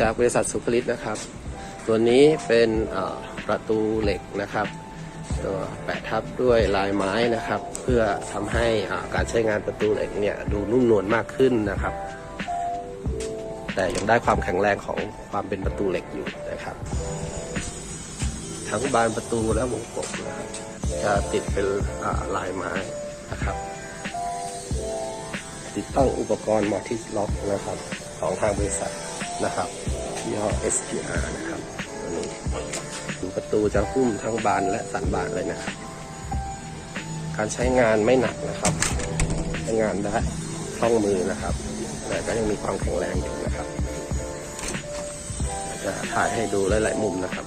จากบริษัทสุภลิตนะครับ ตัวนี้เป็นประตูเหล็กนะครับตัวแปะทับด้วยลายไม้นะครับ เพื่อทำให้การใช้งานประตูเหล็กเนี่ยดูนุ่มนวลมากขึ้นนะครับ แต่ยังได้ความแข็งแรงของความเป็นประตูเหล็กอยู่นะครับ ทั้งบานประตูและวงกบนะครับจะติดเป็นลายไม้นะครับ ติดตั้งอุปกรณ์มอทิสล็อกนะครับ ของทางบริษัท นะครับยี่ห้อ SPR นะครับตัวนี้ประตูจะหุ้มทั้งบานและสันบานเลยนะครับ การใช้งานไม่หนักนะครับ ใช้งานได้คล่องมือนะครับ แต่ก็ยังมีความแข็งแรงอยู่นะครับจะถ่ายให้ดูหลาย ๆ มุมนะครับ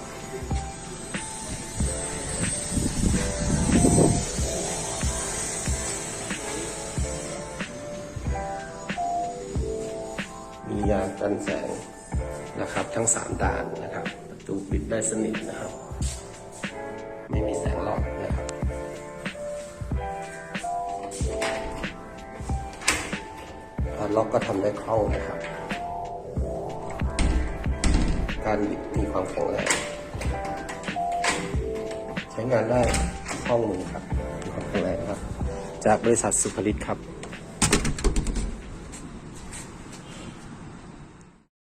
มียางกันแสงนะครับ ทั้งสามด้านนะครับ ประตูปิดได้สนิทนะครับ ไม่มีแสงหลอดนะครับการล็อกก็ทำได้คล่องนะครับ การบิดมีความแข็งแรงใช้งานได้คล่องมือครับมีความแข็งแรงครับ จากบริษัทสุภลิตครับ